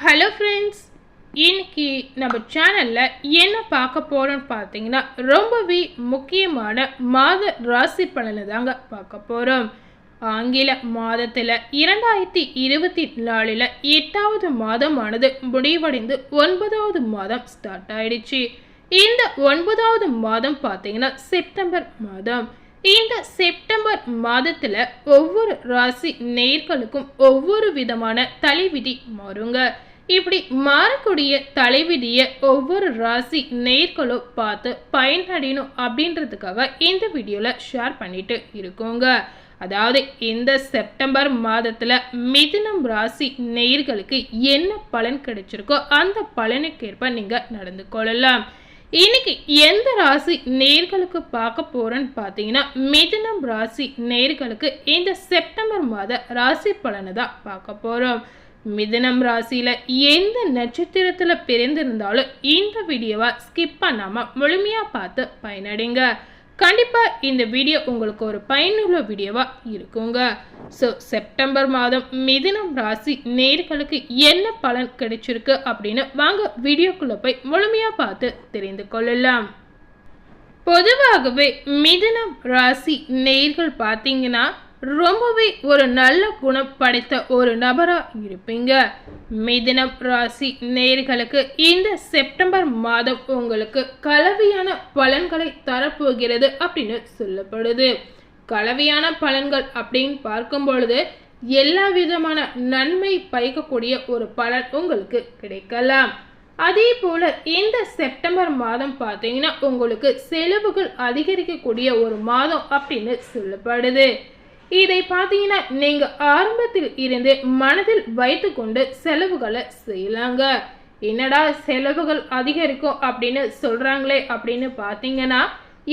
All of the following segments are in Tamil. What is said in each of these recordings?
ஹலோ ஃப்ரெண்ட்ஸ் இன்னைக்கு நம்ம சேனலில் என்ன பார்க்க போகிறோம்னு பார்த்தீங்கன்னா ரொம்பவே முக்கியமான மாத ராசி பலனை தாங்க பார்க்க போகிறோம் ஆங்கில மாதத்தில் இரண்டாயிரத்தி இருபத்தி நாலில் எட்டாவது மாதமானது முடிவடைந்து ஒன்பதாவது மாதம் ஸ்டார்ட் ஆயிடுச்சு. இந்த ஒன்பதாவது மாதம் பார்த்தீங்கன்னா செப்டம்பர் மாதம். இந்த செப்டம்பர் மாதத்தில் ஒவ்வொரு ராசி நேர்களுக்கும் ஒவ்வொரு விதமான தலைவிதி மாறுங்க. இப்படி மாறக்கூடிய தலைவிதியை ஒவ்வொரு ராசி நேர்களும் பார்த்து பயனடையணும் அப்படின்றதுக்காக இந்த வீடியோவில் ஷேர் பண்ணிட்டு இருக்கோங்க. அதாவது இந்த செப்டம்பர் மாதத்தில் மிதுனம் ராசி நேர்களுக்கு என்ன பலன் கிடைச்சிருக்கோ அந்த பலனுக்கேற்ப நீங்கள் நடந்து கொள்ளலாம். இன்னைக்கு எந்த ராசி நேர்களுக்கு பார்க்க போறேன்னு பார்த்தீங்கன்னா மிதுனம் ராசி நேர்களுக்கு இந்த செப்டம்பர் மாத ராசி பலனை தான் பார்க்க போகிறோம் மிதனம் ராசியில் எந்த நட்சத்திரத்தில் பிறந்திருந்தாலும் இந்த வீடியோவை ஸ்கிப் பண்ணாமல் முழுமையாக பார்த்து பயனடைங்க. கண்டிப்பாக இந்த வீடியோ உங்களுக்கு ஒரு பயனுள்ள வீடியோவாக இருக்குங்க. ஸோ செப்டம்பர் மாதம் மிதினம் ராசி நேர்களுக்கு என்ன பலன் கிடைச்சிருக்கு அப்படின்னு வாங்க வீடியோக்குள்ளே போய் முழுமையாக பார்த்து தெரிந்து கொள்ளலாம். பொதுவாகவே மிதினம் ராசி நேர்கள் பார்த்தீங்கன்னா ரொம்பவே ஒரு நல்ல குணம் படைத்த ஒரு நபராக இருப்பீங்க. மிதினம் ராசி நேர்களுக்கு இந்த செப்டம்பர் மாதம் உங்களுக்கு கலவையான பலன்களை தரப்போகிறது அப்படின்னு சொல்லப்படுது. கலவையான பலன்கள் அப்படின்னு பார்க்கும் பொழுது எல்லா விதமான நன்மை பயக்கக்கூடிய ஒரு பலன் உங்களுக்கு கிடைக்கலாம். அதே போல இந்த செப்டம்பர் மாதம் பார்த்தீங்கன்னா உங்களுக்கு செலவுகள் அதிகரிக்கக்கூடிய ஒரு மாதம் அப்படின்னு சொல்லப்படுது. இதை பார்த்தீங்கன்னா நீங்க ஆரம்பத்தில் இருந்து மனதில் வைத்துக்கொண்டு செலவுகளை செய்யலாங்க. என்னடா செலவுகள் அதிகரிக்கும் அப்படின்னு சொல்றாங்களே அப்படின்னு பார்த்தீங்கன்னா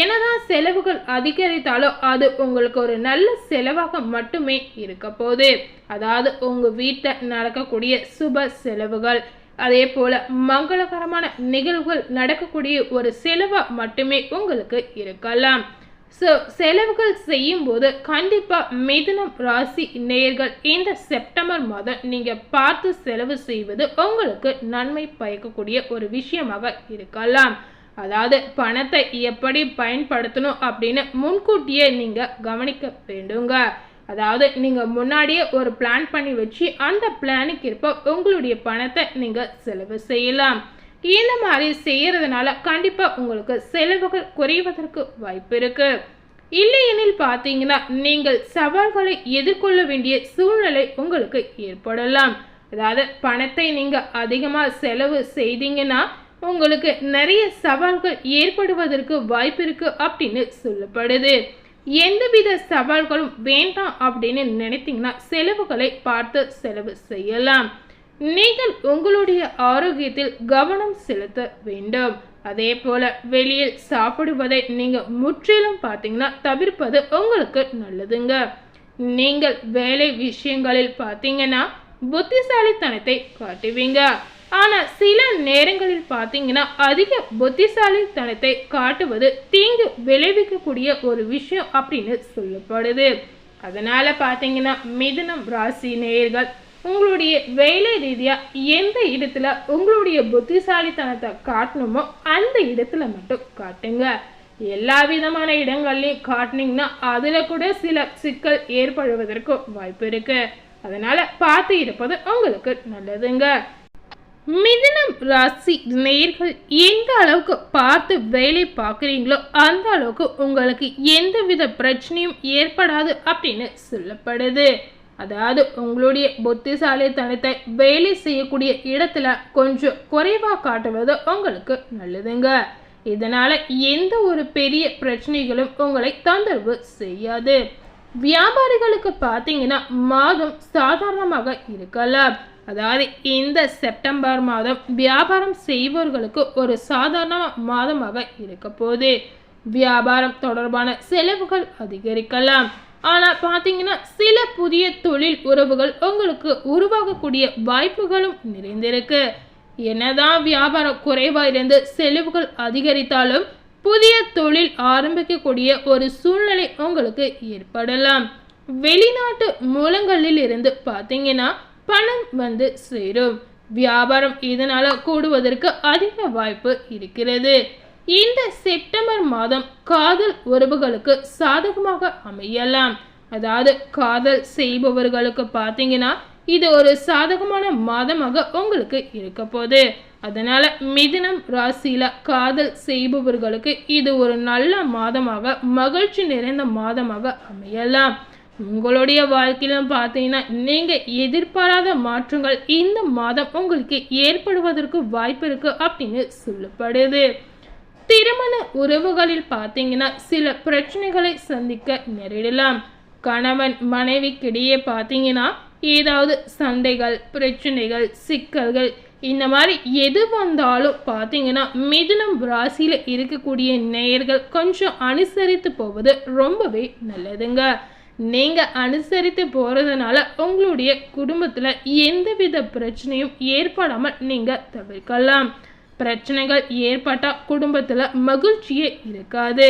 என்னதான் செலவுகள் அதிகரித்தாலும் அது உங்களுக்கு ஒரு நல்ல செலவாக மட்டுமே இருக்க போகுது. அதாவது உங்க வீட்டில் நடக்கக்கூடிய சுப செலவுகள் அதே போல மங்களகரமான நிகழ்வுகள் நடக்கக்கூடிய ஒரு செலவாக மட்டுமே உங்களுக்கு இருக்கலாம். ஸோ செலவுகள் செய்யும்போது கண்டிப்பாக மிதுனம் ராசி நேர்கள் இந்த செப்டம்பர் மாதம் நீங்கள் பார்த்து செலவு செய்வது உங்களுக்கு நன்மை பயக்கக்கூடிய ஒரு விஷயமாக இருக்கலாம். அதாவது பணத்தை எப்படி பயன்படுத்தணும் அப்படின்னு முன்கூட்டியே நீங்கள் கவனிக்க வேண்டுங்க. அதாவது நீங்கள் முன்னாடியே ஒரு பிளான் பண்ணி வச்சு அந்த பிளானுக்கு இருப்ப உங்களுடைய பணத்தை நீங்கள் செலவு செய்யலாம். இந்த மாதிரி செய்கிறதுனால கண்டிப்பாக உங்களுக்கு செலவுகள் குறைவதற்கு வாய்ப்பு இருக்குது இல்லையெனில் பார்த்தீங்கன்னா நீங்கள் சவால்களை எதிர்கொள்ள வேண்டிய சூழ்நிலை உங்களுக்கு ஏற்படலாம். அதாவது பணத்தை நீங்கள் அதிகமாக செலவு செய்தீங்கன்னா உங்களுக்கு நிறைய சவால்கள் ஏற்படுவதற்கு வாய்ப்பு இருக்குது அப்படின்னு சொல்லப்படுது. எந்தவித சவால்களும் வேண்டாம் அப்படின்னு நினைத்தீங்கன்னா செலவுகளை பார்த்து செலவு செய்யலாம். நீங்கள் உங்களுடைய ஆரோக்கியத்தில் கவனம் செலுத்த வேண்டும். அதே போல வெளியில் சாப்பிடுவதை நீங்க முற்றிலும் பார்த்தீங்கன்னா தவிர்ப்பது உங்களுக்கு நல்லதுங்க. நீங்கள் வேலை விஷயங்களில் பார்த்தீங்கன்னா புத்திசாலித்தனத்தை காட்டுவீங்க. ஆனால் சில நேரங்களில் பார்த்தீங்கன்னா அதிக புத்திசாலித்தனத்தை காட்டுவது தீங்கு விளைவிக்கக்கூடிய ஒரு விஷயம் அப்படின்னு சொல்லப்படுது. அதனால பார்த்தீங்கன்னா மிதுனம் ராசி நேயர்கள் உங்களுடைய வேலை ரீதியாக எந்த இடத்துல உங்களுடைய புத்திசாலித்தனத்தை காட்டணுமோ அந்த இடத்துல மட்டும் காட்டுங்க. எல்லா விதமான இடங்கள்லையும் காட்டினீங்கன்னா அதில் கூட சில சிக்கல் ஏற்படுவதற்கு வாய்ப்பு இருக்கு. அதனால பார்த்து இருப்பது உங்களுக்கு நல்லதுங்க. மிதனம் ராசி நேர்கள் எந்த அளவுக்கு பார்த்து வேலை பார்க்குறீங்களோ அந்த அளவுக்கு உங்களுக்கு எந்தவித பிரச்சனையும் ஏற்படாது அப்படின்னு சொல்லப்படுது. அதாவது உங்களுடைய புத்திசாலித்தனத்தை வேலை செய்யக்கூடிய இடத்துல கொஞ்சம் குறைவாக காட்டுவது உங்களுக்கு நல்லதுங்க. இதனால் எந்த ஒரு பெரிய பிரச்சனைகளும் உங்களை தொந்தரவு செய்யாது. வியாபாரிகளுக்கு பார்த்தீங்கன்னா மாதம் சாதாரணமாக இருக்கலாம் அதாவது இந்த செப்டம்பர் மாதம் வியாபாரம் செய்பவர்களுக்கு ஒரு சாதாரண மாதமாக இருக்க போது வியாபாரம் தொடர்பான செலவுகள் அதிகரிக்கலாம். ஆனால் பார்த்தீங்கன்னா சில புதிய தொழில் உறவுகள் உங்களுக்கு உருவாகக்கூடிய வாய்ப்புகளும் நிறைந்திருக்கு. என்னதான் வியாபாரம் குறைவாக இருந்து செலவுகள் அதிகரித்தாலும் புதிய தொழில் ஆரம்பிக்கக்கூடிய ஒரு சூழ்நிலை உங்களுக்கு ஏற்படலாம். வெளிநாட்டு மூலங்களில் இருந்து பார்த்தீங்கன்னா பணம் வந்து சேரும். வியாபாரம் இதனால் கூடுவதற்கு அதிக வாய்ப்பு இருக்கிறது. இந்த செப்டம்பர் மாதம் காதல் உறவுகளுக்கு சாதகமாக அமையலாம். அதாவது காதல் செய்பவர்களுக்கு பார்த்தீங்கன்னா இது ஒரு சாதகமான மாதமாக உங்களுக்கு இருக்க போகுது. அதனால மிதினம் ராசியில காதல் செய்பவர்களுக்கு இது ஒரு நல்ல மாதமாக மகிழ்ச்சி நிறைந்த மாதமாக அமையலாம். உங்களுடைய வாழ்க்கையிலும் பார்த்தீங்கன்னா நீங்கள் எதிர்பாராத மாற்றங்கள் இந்த மாதம் உங்களுக்கு ஏற்படுவதற்கு வாய்ப்பு இருக்கு அப்படின்னு சொல்லப்படுது. திருமண உறவுகளில் பார்த்தீங்கன்னா சில பிரச்சனைகளை சந்திக்க நேரிடலாம். கணவன் மனைவிக்கிடையே பார்த்தீங்கன்னா ஏதாவது சண்டைகள் பிரச்சனைகள் சிக்கல்கள் இந்த மாதிரி எது வந்தாலும் பார்த்தீங்கன்னா மிதுனம் ராசியில் இருக்கக்கூடிய நேயர்கள் கொஞ்சம் அனுசரித்து போவது ரொம்பவே நல்லதுங்க. நீங்கள் அனுசரித்து போகிறதுனால உங்களுடைய குடும்பத்தில் எந்தவித பிரச்சனையும் ஏற்படாமல் நீங்கள் தவிர்க்கலாம். பிரச்சனைகள் ஏற்பட்டால் குடும்பத்தில் மகிழ்ச்சியே இருக்காது.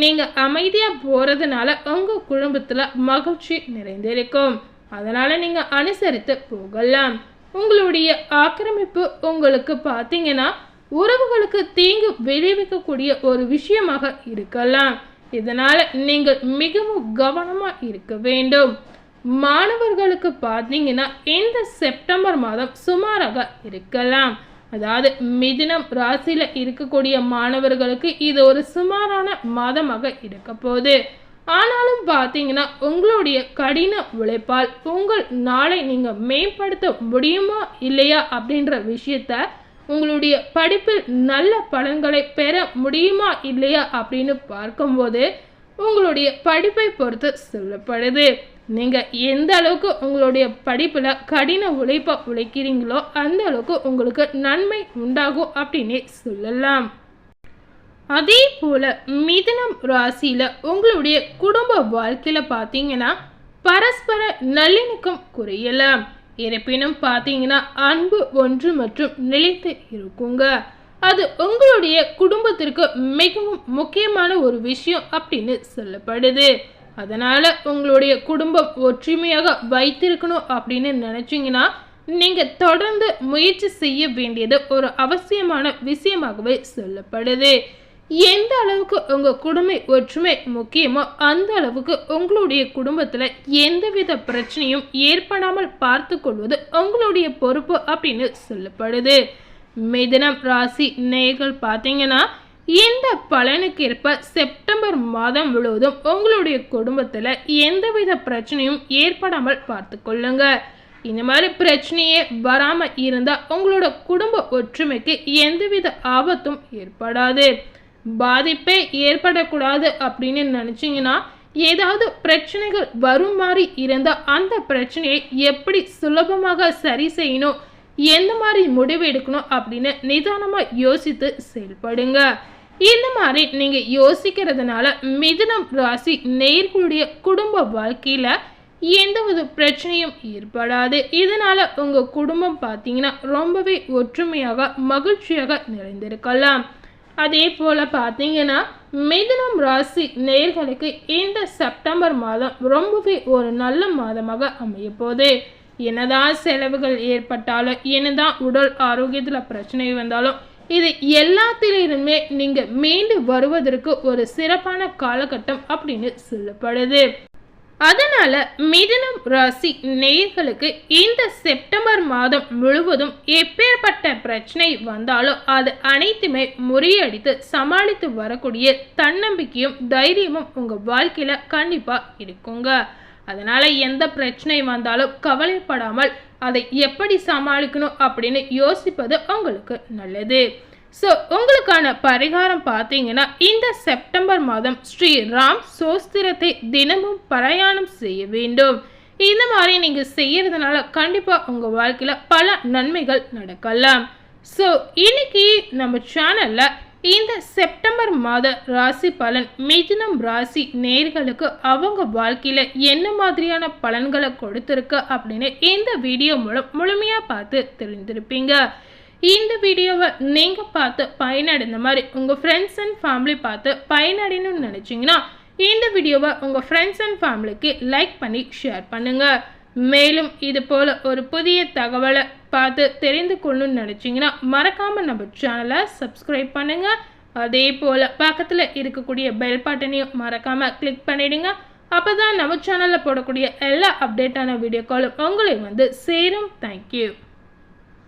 நீங்கள் அமைதியாக போகிறதுனால உங்கள் குடும்பத்தில் மகிழ்ச்சி நிறைந்திருக்கும். அதனால் நீங்கள் அனுசரித்து போகலாம். உங்களுடைய ஆக்கிரமிப்பு உங்களுக்கு பார்த்தீங்கன்னா உறவுகளுக்கு தீங்கு விளைவிக்கக்கூடிய ஒரு விஷயமாக இருக்கலாம். இதனால் நீங்கள் மிகவும் கவனமாக இருக்க வேண்டும். மாணவர்களுக்கு பார்த்தீங்கன்னா இந்த செப்டம்பர் மாதம் சுமாராக இருக்கலாம். அதாவது மிதினம் ராசியில் இருக்கக்கூடிய மாணவர்களுக்கு இது ஒரு சுமாரான மாதமாக இருக்க போகுது. ஆனாலும் பார்த்தீங்கன்னா உங்களுடைய கடின உழைப்பால் உங்கள் நாளை நீங்கள் மேம்படுத்த முடியுமா இல்லையா அப்படின்ற விஷயத்த உங்களுடைய படிப்பில் நல்ல பலன்களை பெற முடியுமா இல்லையா அப்படின்னு பார்க்கும்போது உங்களுடைய படிப்பை பொறுத்து சொல்லப்படுது. நீங்கள் எந்த அளவுக்கு உங்களுடைய படிப்பில் கடின உழைப்பை உழைக்கிறீங்களோ அந்த அளவுக்கு உங்களுக்கு நன்மை உண்டாகும் அப்படின்னே சொல்லலாம். அதே போல் மிதனம் ராசியில் உங்களுடைய குடும்ப வாழ்க்கையில் பார்த்தீங்கன்னா பரஸ்பர நல்லிணக்கம் குறையலாம் இருப்பினும் பார்த்தீங்கன்னா அன்பு ஒன்று மற்றும் நிலைத்து இருக்குங்க. அது உங்களுடைய குடும்பத்திற்கு மிகவும் முக்கியமான ஒரு விஷயம் அப்படின்னு சொல்லப்படுது. அதனால் உங்களுடைய குடும்பம் ஒற்றுமையாக வைத்திருக்கணும் அப்படின்னு நினச்சிங்கன்னா நீங்கள் தொடர்ந்து முயற்சி செய்ய வேண்டியது ஒரு அவசியமான விஷயமாகவே சொல்லப்படுது. எந்த அளவுக்கு உங்கள் குடும்ப ஒற்றுமை முக்கியமோ அந்த அளவுக்கு உங்களுடைய குடும்பத்தில் எந்தவித பிரச்சனையும் ஏற்படாமல் பார்த்து கொள்வது உங்களுடைய பொறுப்பு அப்படின்னு சொல்லப்படுது. மிதனம் ராசி நேயர்கள் பார்த்தீங்கன்னா இந்த பலனுக்கேற்ப செப்டம்பர் மாதம் முழுவதும் உங்களுடைய குடும்பத்தில் எந்தவித பிரச்சனையும் ஏற்படாமல் பார்த்து கொள்ளுங்க. இந்த மாதிரி பிரச்சனையே வராமல் இருந்தால் உங்களோட குடும்ப ஒற்றுமைக்கு எந்தவித ஆபத்தும் ஏற்படாது. பாதிப்பே ஏற்படக்கூடாது அப்படின்னு நினச்சிங்கன்னா ஏதாவது பிரச்சனைகள் வரும் மாதிரி இருந்தால் அந்த பிரச்சனையை எப்படி சுலபமாக சரி செய்யணும் எந்த மாதிரி முடிவு எடுக்கணும் அப்படின்னு நிதானமாக யோசித்து செயல்படுங்க. இந்த மாதிரி நீங்கள் யோசிக்கிறதுனால மிதுனம் ராசி நேர்களுடைய குடும்ப வாழ்க்கையில் எந்த ஒரு பிரச்சனையும் ஏற்படாது. இதனால் உங்கள் குடும்பம் பார்த்தீங்கன்னா ரொம்பவே ஒற்றுமையாக மகிழ்ச்சியாக நிறைந்திருக்கலாம். அதே போல் பார்த்தீங்கன்னா மிதுனம் ராசி நேர்களுக்கு இந்த செப்டம்பர் மாதம் ரொம்பவே ஒரு நல்ல மாதமாக அமையப்போகுது. என்னதான் செலவுகள் ஏற்பட்டாலும் என்னதான் உடல் ஆரோக்கியத்தில் பிரச்சனை வந்தாலும் இது எல்லாத்திலிருந்துமே நீங்கள் மீண்டு வருவதற்கு ஒரு சிறப்பான காலகட்டம் அப்படின்னு சொல்லப்படுது. அதனால மிதுனம் ராசி நேயர்களுக்கு இந்த செப்டம்பர் மாதம் முழுவதும் எப்பேற்பட்ட பிரச்சனை வந்தாலும் அது அனைத்துமே முறியடித்து சமாளித்து வரக்கூடிய தன்னம்பிக்கையும் தைரியமும் உங்கள் வாழ்க்கையில் கண்டிப்பாக இருக்குங்க. அதனால் எந்த பிரச்சனை வந்தாலும் கவலைப்படாமல் அதை எப்படி சமாளிக்கணும் அப்படின்னு யோசிப்பது உங்களுக்கு நல்லது. ஸோ உங்களுக்கான பரிகாரம் பார்த்தீங்கன்னா இந்த செப்டம்பர் மாதம் ஸ்ரீ ராம் சோஸ்திரத்தை தினமும் பிரயாணம் செய்ய வேண்டும். இந்த மாதிரி நீங்கள் செய்கிறதுனால கண்டிப்பாக உங்கள் வாழ்க்கையில் பல நன்மைகள் நடக்கலாம். ஸோ இன்னைக்கு நம்ம சேனலில் இந்த செப்டம்பர் மாத ராசி பலன் மிதுனம் ராசி நேர்களுக்கு அவங்க வாழ்க்கையில் என்ன மாதிரியான பலன்களை கொடுத்துருக்கு அப்படின்னு இந்த வீடியோ மூலம் முழுமையாக பார்த்து தெரிஞ்சிருப்பீங்க இந்த வீடியோவை நீங்கள் பார்த்து பயனடைந்த மாதிரி உங்கள் ஃப்ரெண்ட்ஸ் அண்ட் ஃபேமிலி பார்த்து பயனடையணும்னு நினச்சிங்கன்னா இந்த வீடியோவை உங்கள் ஃப்ரெண்ட்ஸ் அண்ட் ஃபேமிலிக்கு லைக் பண்ணி ஷேர் பண்ணுங்கள் மேலும் இது போல் ஒரு புதிய தகவலை பார்த்து தெரிந்து கொள்ளணும்னு நினச்சிங்கன்னா மறக்காமல் நம்ம சேனலை சப்ஸ்கிரைப் பண்ணுங்கள் அதே போல் பக்கத்தில் இருக்கக்கூடிய பெல் பட்டனையும் மறக்காமல் கிளிக் பண்ணிவிடுங்க அப்போ தான் நம்ம சேனலில் போடக்கூடிய எல்லா அப்டேட்டான வீடியோக்களும் உங்களுக்கு வந்து சேரும். தேங்க்யூ